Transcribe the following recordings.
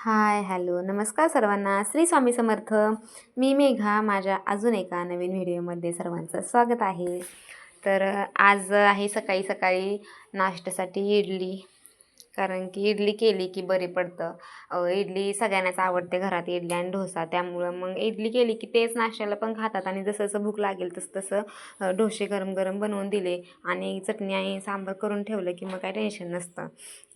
Hi hello. नमस्कार सर्वांना. श्री स्वामी समर्थ. मी मेघा. माझ्या अजून एका नवीन व्हिडिओमध्ये सर्वांचं स्वागत आहे. तर आज आहे सकाळी सकाळी नाश्त्यासाठी इडली. कारण की इडली केली की बरी पडतं. इडली सगळ्यांनाच आवडते घरात इडली आणि डोसा. त्यामुळं मग इडली केली की तेच नाश्त्याला पण खातात आणि जसं जसं भूक लागेल तसं तसं डोसे गरम गरम बनवून दिले आणि चटणी आणि सांबार करून ठेवलं की मग काय टेन्शन नसतं.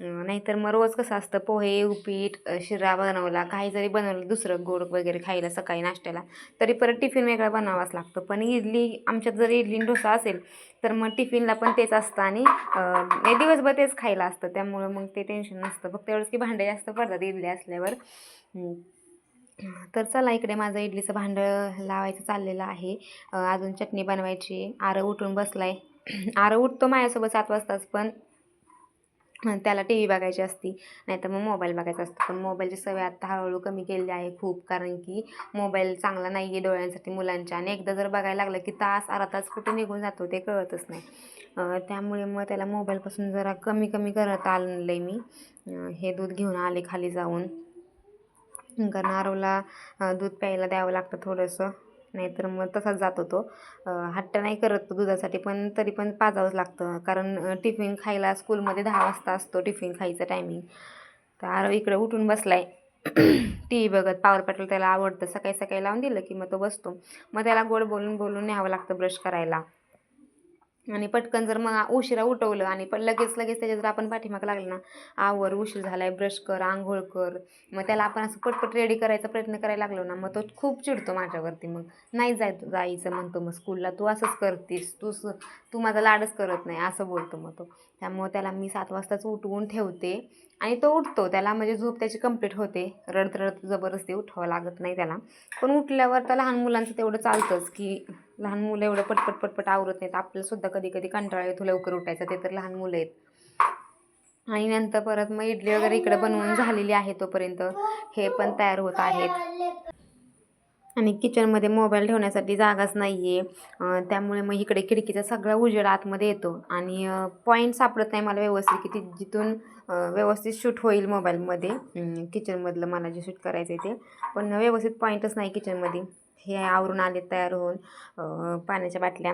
नाहीतर मग रोज कसं असतं पोहे उपीट शिरा बनवला काही जरी बनवलं दुसरं गोड वगैरे खायला सकाळी नाश्त्याला तरी परत टिफिन वेगळा बनवावाच लागतो. पण इडली आमच्यात जर इडली आणि डोसा असेल तर मग टिफिनला पण तेच असतं आणि दिवसभर तेच खायला असतं. त्यामुळं मग ते टेन्शन नसतं. फक्त एवढंच की भांडे जास्त पडतात इडली असल्यावर. तर चला इकडे माझं इडलीचं भांडं लावायचं चाललेलं आहे. अजून चटणी बनवायची. आरं उठून बसलाय. आरं उठतो माझ्यासोबत सात वाजताच पण त्याला टी व्ही बघायची असती नाहीतर मग मोबाईल बघायचा असतो. पण मोबाईलची सवय आता हळूहळू कमी केलेली आहे खूप कारण की मोबाईल चांगला नाही आहे डोळ्यांसाठी मुलांच्या. आणि एकदा जर बघायला लागलं की तास अर्धा तास कुठे निघून जातो ते कळतच नाही. त्यामुळे मग त्याला मोबाईलपासून जरा कमी कमी करत आणलं मी. हे दूध घेऊन आले खाली जाऊन. कारण आरवला दूध प्यायला द्यावं लागतं थोडंसं. नाहीतर मग तसाच जातो तो हट्ट नाही करत दुधासाठी पण तरी पण पाजावंच लागतं. कारण टिफिन खायला स्कूलमध्ये दहा वाजता असतो टिफिन खायचं टायमिंग तर आरव इकडे उठून बसलाय. टी व्ही बघत पावर पॅटल त्याला आवडतं. सकाळी सकाळी लावून दिलं की मग तो बसतो. मग त्याला गोड बोलून बोलून न्यावं लागतं ब्रश करायला. आणि पटकन जर मग उशिरा उठवलं आणि पण लगेच लगेच त्याच्या जर आपण पाठीमाग लागलं ना आवर उशीर झालाय ब्रश कर आंघोळ कर मग त्याला आपण असं पटपट रेडी करायचा प्रयत्न करायला लागलो ना मग तो खूप चिडतो माझ्यावरती. मग नाही जाय जायचं म्हणतो मग स्कूलला तू असंच करतीस तू स तू माझा लाडच करत नाही असं बोलतो मग तो. त्यामुळं त्याला मी सात वाजताच उठवून ठेवते आणि तो उठतो. त्याला म्हणजे झोप त्याची कंप्लीट होते. रडत रडत जबरदस्ती उठवावं लागत नाही त्याला. पण उठल्यावर तर लहान मुलांचं तेवढं चालतंच की लहान मुलं एवढं पटपट पटपट आवरत नाहीत. आपल्यालासुद्धा कधी कधी कंटाळा येतो लवकर उठायचं ते तर लहान मुलं आहेत. आणि नंतर परत मग इडली वगैरे इकडं बनवून झालेली आहे तोपर्यंत. हे पण तयार होत आहेत. आणि किचनमध्ये मोबाईल ठेवण्यासाठी जागाच नाही आहे त्यामुळे मग इकडे खिडकीचा सगळा उजेड आतमध्ये येतो. आणि पॉईंट सापडत नाही मला व्यवस्थित की ती जिथून व्यवस्थित शूट होईल मोबाईलमध्ये किचनमधलं मला जे शूट करायचं आहे ते. पण व्यवस्थित पॉईंटच नाही किचनमध्ये हे आवरून आले तयार होऊन पाण्याच्या बाटल्या.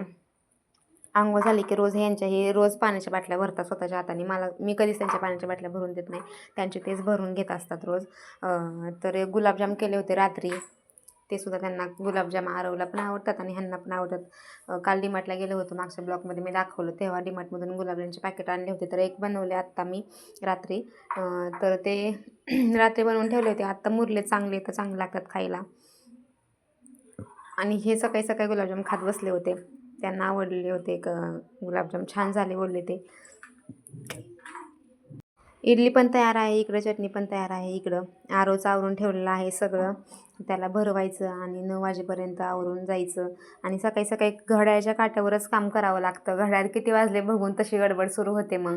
आंघोळ झाली की रोज ह्यांच्या हे रोज पाण्याच्या बाटल्या भरतात स्वतःच्या हाताने. मला मी कधीच त्यांच्या पाण्याच्या बाटल्या भरून देत नाही. त्यांचे तेच भरून घेत असतात रोज. तर गुलाबजाम केले होते रात्री. ते सुद्धा त्यांना गुलाबजाम आरवला पण आवडतात आणि ह्यांना पण आवडतात. काल डीमार्टला गेलो होतो मागच्या ब्लॉकमध्ये. मी दाखवलं तेव्हा डीमार्टमधून गुलाबजामचे पॅकेट आणले होते. तर एक बनवले आत्ता मी रात्री. तर ते रात्री बनवून ठेवले होते. आत्ता मुरले चांगले तर चांगले लागतात खायला. आणि हे सकाळी सकाळी गुलाबजाम खात बसले होते. त्यांना आवडले होते क गुलाबजाम छान झाले बोलले ते. इडली पण तयार आहे इकडं चटणी पण तयार आहे इकडं आरोचं आवरून ठेवलेलं आहे सगळं. त्याला भरवायचं आणि नऊ वाजेपर्यंत आवरून जायचं. आणि सकाळी सकाळी घड्याळ्याच्या काट्यावरच काम करावं लागतं. घड्याळ किती वाजले बघून तशी गडबड सुरू होते मग.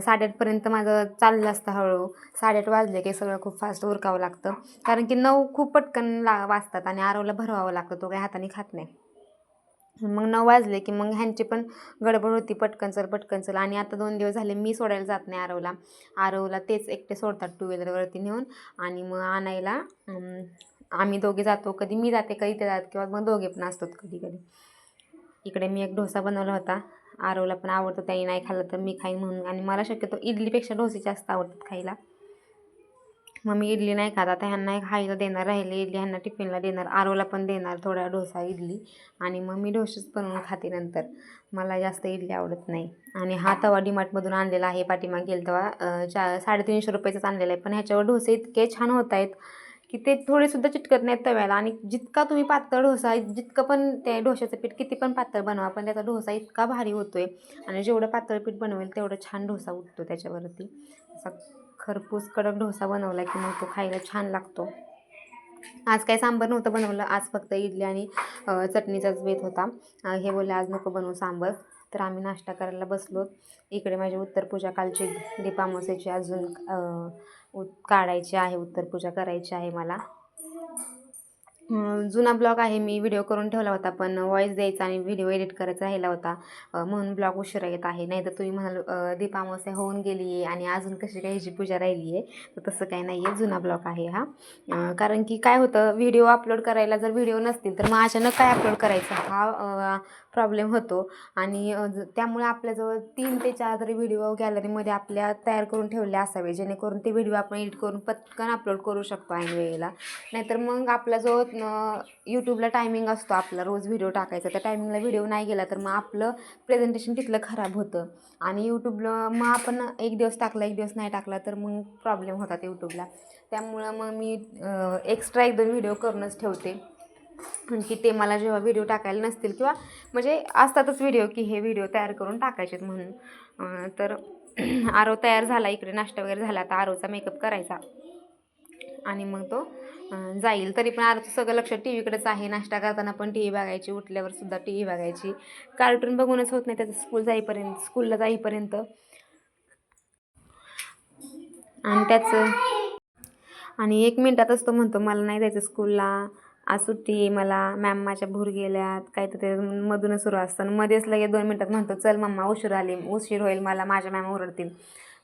साडेआठपर्यंत माझं चाललं असतं हळू. साडेआठ वाजले की सगळं खूप फास्ट उरकावं लागतं. कारण की नऊ खूप पटकन ला वाजतात आणि आरवला भरवावं लागतं. तो काही हाताने खात नाही. मग नऊ वाजले की मग ह्यांची पण गडबड होती. पटकन चल पटकन चल. आणि आता दोन दिवस झाले मी सोडायला जात नाही आरवला आरवला तेच एकटे सोडतात टू व्हीलरवरती नेऊन. आणि मग आणायला आम्ही दोघे जातो. कधी मी जाते कधी ते जात किंवा मग दोघे पण असतात कधी कधी इकडे मी एक डोसा बनवला होता. आरवला पण आवडतो. त्याने नाही खाल्लं तर मी खाईन म्हणून. आणि मला शक्यतो इडलीपेक्षा डोसे जास्त आवडतात खायला. मग मी इडली नाही खात. आता ह्यांना खायला देणार राहिले. इडली ह्यांना टिफिनला देणार. आरोला पण देणार थोडा डोसा इडली. आणि मग मी डोसेच बनवून खाते नंतर. मला जास्त इडली आवडत नाही. आणि हा तवा डीमार्टमधून आणलेला आहे. पाठीमाग गेल तेव्हा चा साडेतीनशे रुपयाचाच आणलेला आहे. पण ह्याच्यावर डोसे इतके छान होत आहेत की ते थोडेसुद्धा चिटकत नाहीत तव्याला. आणि जितका तुम्ही पातळ डोसा जितकं पण त्या डोश्याचं पीठ किती पण पातळ बनवा पण त्याचा डोसा इतका भारी होतो आहे आणि जेवढं पातळ पीठ बनवेल तेवढं छान डोसा उठतो त्याच्यावरती. असा खरपूस कडक डोसा बनवला की मग तो खायला छान लागतो. आज काही सांबार नव्हतं बनवलं आज फक्त इडली आणि चटणीचाच बेत होता. हे बोलले आज नको बनवू सांबार. तर आम्ही नाश्ता करायला बसलो. इकडे माझी उत्तरपूजा कालची दीपामोसेची अजून उत काढायची आहे उत्तरपूजा करायची आहे मला. जुना ब्लॉग आहे मी व्हिडिओ करून ठेवला होता पण वॉईस द्यायचा आणि व्हिडिओ एडिट करायचा राहिला होता. म्हणून ब्लॉग उशिरा येत आहे. नाही तर तुम्ही म्हणाल दीपामस्या होऊन गेली आहे आणि अजून कशी काय ह्याची पूजा राहिली आहे तर तसं काही नाही आहे. जुना ब्लॉग आहे हा. कारण की काय होतं व्हिडिओ अपलोड करायला जर व्हिडिओ नसतील तर मग अचानक काय अपलोड करायचा? हा प्रॉब्लेम होतो. आणि ज- त्यामुळे आपल्याजवळ तीन ते चार तरी व्हिडिओ गॅलरीमध्ये आपल्या तयार करून ठेवले असावे जेणेकरून ते व्हिडिओ आपण एडिट करून पटकन अपलोड करू शकतो ऐन वेळेला. नाहीतर मग आपला जो यूट्यूबला टायमिंग असतो आपला रोज व्हिडिओ टाकायचा. त्या टायमिंगला व्हिडिओ नाही गेला तर मग आपलं प्रेझेंटेशन तिथलं खराब होतं. आणि यूट्यूबला मग आपण एक दिवस टाकला एक दिवस नाही टाकला तर मग प्रॉब्लेम होतात यूट्यूबला त्यामुळं मग मी एक्स्ट्रा एक दोन व्हिडिओ करूनच ठेवते. की ते मला जेव्हा व्हिडिओ टाकायला नसतील किंवा म्हणजे असतातच व्हिडिओ की हे व्हिडिओ तयार करून टाकायचेत म्हणून. तर आरो तयार झाला इकडे नाश्ता वगैरे झाला आता आरोचा मेकअप करायचा. आणि मग तो जाईल. तरी पण आरोचं सगळं लक्ष टी व्हीकडेच आहे. नाश्ता करताना पण टी व्ही बघायची. उठल्यावर सुद्धा टी व्ही बघायची. कार्टून बघूनच होत नाही. त्याचं स्कूल जाईपर्यंत स्कूलला जाईपर्यंत. आणि त्याचं आणि एक मिनटातच तो म्हणतो मला नाही जायचं स्कूलला. आज सुट्टी मला. मॅम माझ्या भूर गेल्यात. काय तर ते मधूनच सुरू असतं. आणि मध्येच लगेच दोन मिनटात म्हणतो चल मम्मा उशीर आली. उशीर होईल मला. माझ्या मॅम ओरडतील.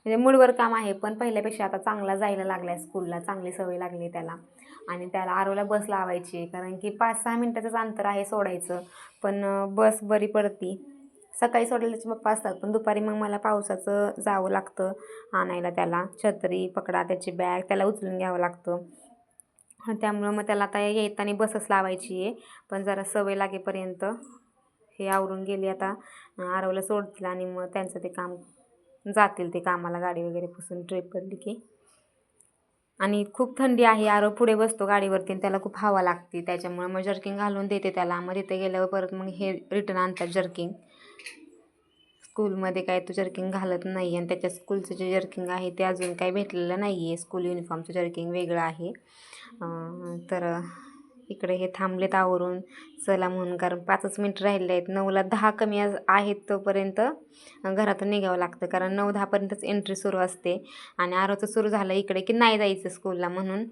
म्हणजे मूडवर काम आहे पण पहिल्यापेक्षा आता चांगला जायला लागला आहे स्कूलला चांगली सवय लागली त्याला. आणि त्याला आरोला बस लावायची कारण की पाच सहा मिनटाचंच अंतर आहे सोडायचं. पण बस बरी पडती. सकाळी सोडल्याचे पप्पा असतात पण दुपारी मग मला पावसाचं जावं लागतं आणायला त्याला. छत्री पकडा त्याची बॅग त्याला उचलून घ्यावं लागतं. त्यामुळं मग त्याला आता येताना बसच लावायची आहे. पण जरा सवय लागेपर्यंत हे आवरून गेली आता. अं, आरवला सोडतील आणि मग त्यांचं ते काम जातील ते कामाला गाडी वगैरे पुसून ट्रिप पडली की. आणि खूप थंडी आहे आरो पुढे बसतो गाडीवरती आणि त्याला खूप हवा लागते. त्याच्यामुळे मग जर्किंग घालून देते त्याला. मग तिथे गेल्यावर परत मग हे रिटर्न आणतात जर्किंग स्कूलमध्ये काय तो जर्किंग घालत नाही आणि त्याच्या स्कूलचं जे जर्किंग आहे ते अजून काही भेटलेलं नाही आहे स्कूल युनिफॉर्मचं जर्किंग वेगळं आहे. तर इकडे हे थांबलेत आवरून. चला म्हणून कारण पाचच मिनिट राहिले आहेत. नऊला दहा कमी आहेत तोपर्यंत घरातून निघावं लागतं. कारण नऊ दहापर्यंतच एंट्री सुरू असते. आणि आरोचं सुरू झालं इकडे की नाही जायचं स्कूलला म्हणून.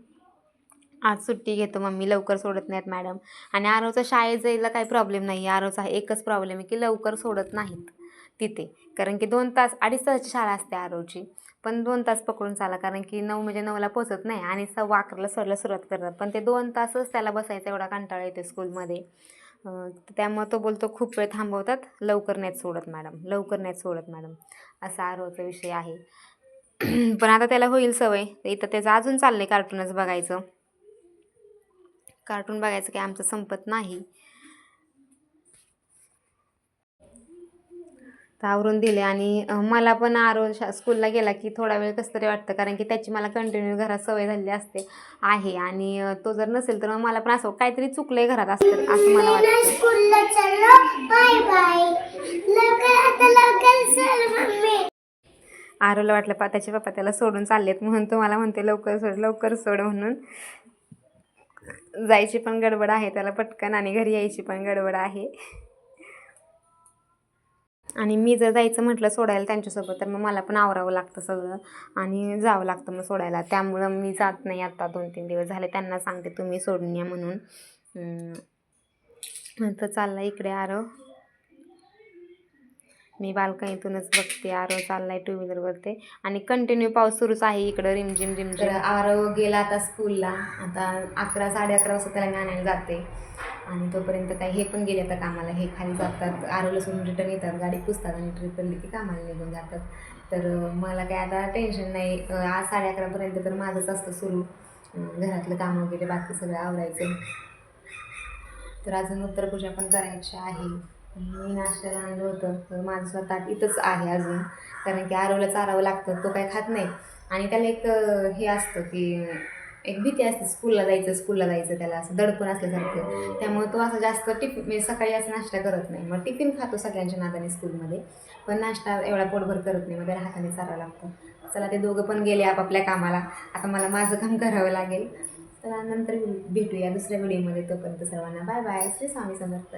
आज सुट्टी घेतो मम्मी लवकर सोडत नाहीत मॅडम आणि आरोचा शाळेत जायला काही प्रॉब्लेम नाही. आहे आरोचा एकच प्रॉब्लेम आहे की लवकर सोडत नाहीत तिथे. कारण की दोन तास अडीच तासाची शाळा असते आरोची. पण दोन तास पकडून चाला कारण की नऊ म्हणजे नऊला पोचत नाही आणि सव्वा अकराला सोडला सुरुवात करतात. पण ते दोन तासच त्याला बसायचा एवढा कंटाळा येतो स्कूलमध्ये. त्यामुळं तो बोलतो खूप वेळ थांबवतात लवकर नाहीत सोडत मॅडम लवकर नाहीत सोडत मॅडम. असा आरोचा विषय आहे. पण आता त्याला होईल सवय. इथं त्याचं अजून चाललंय कार्टूनच बघायचं. कार्टून बघायचं काही आमचं संपत नाही. तर आवरून दिले आणि मला पण आरो शा स्कूलला गेला की थोडा वेळ कसं तरी वाटतं. कारण की त्याची मला कंटिन्यू घरात सवय झालेली असते आहे. आणि तो जर नसेल तर मग मला पण असं काहीतरी चुकलंय घरात असतं असं मला वाटतं. आरोला वाटलं पा त्याचे पप्पा त्याला सोडून चाललेत म्हणून तो मला म्हणते लवकर सोड लवकर सोड म्हणून. जायची पण गडबड आहे त्याला पटकन आणि घरी यायची पण गडबड आहे. आणि मी जर जायचं म्हटलं सोडायला त्यांच्यासोबत तर मग मला पण आवरावं लागतं सगळं आणि जावं लागतं मग सोडायला. त्यामुळं मी जात नाही आता दोन तीन दिवस झाले त्यांना सांगते तुम्ही सोडून या म्हणून. तर चालला इकडे आरो मी बाल्कनीतूनच बघते आरव चाललाय टू व्हीलरवरती आणि कंटिन्यू पाऊस सुरूच आहे इकडं रिमझिम रिमझिम. आरव गेला आता स्कूलला आता अकरा साडे अकरा वाजता त्याला आणायला जाते. आणि तोपर्यंत काय हे पण गेले आता कामाला. हे खाली जातात आरवला सोडून रिटर्न येतात गाडी पुसतात आणि ट्रिप पडली की कामाला निघून जातात. तर मला काय आता टेन्शन नाही. आज साडे अकरापर्यंत तर माझंच असतं सुरू. घरातलं काम वगैरे बाकी सगळं आवरायचं. तर अजून उत्तरपूजा पण करायची आहे. मी नाश्त्याला आणलं होतं. तर माझं स्वतः इथंच आहे अजून. कारण की आरवला चारावं लागतं तो काय खात नाही. आणि त्याला एक हे असतं की एक भीती असते स्कूलला जायचं स्कूलला जायचं त्याला असं दडपण असल्यासारखं. त्यामुळे तो असं जास्त टिफिन म्हणजे सकाळी असं नाश्ता करत नाही. मग टिफिन खातो सगळ्यांच्या नादाने स्कूलमध्ये पण नाश्ता एवढा पोटभर करत नाही मग त्याला हाताने चारावं लागतं. चला ते दोघं पण गेले आपापल्या कामाला. आता मला माझं काम करावं लागेल. तर नंतर भेटूया दुसऱ्या व्हिडिओमध्ये तोपर्यंत सर्वांना. Bye bye Shri Swami Samarth.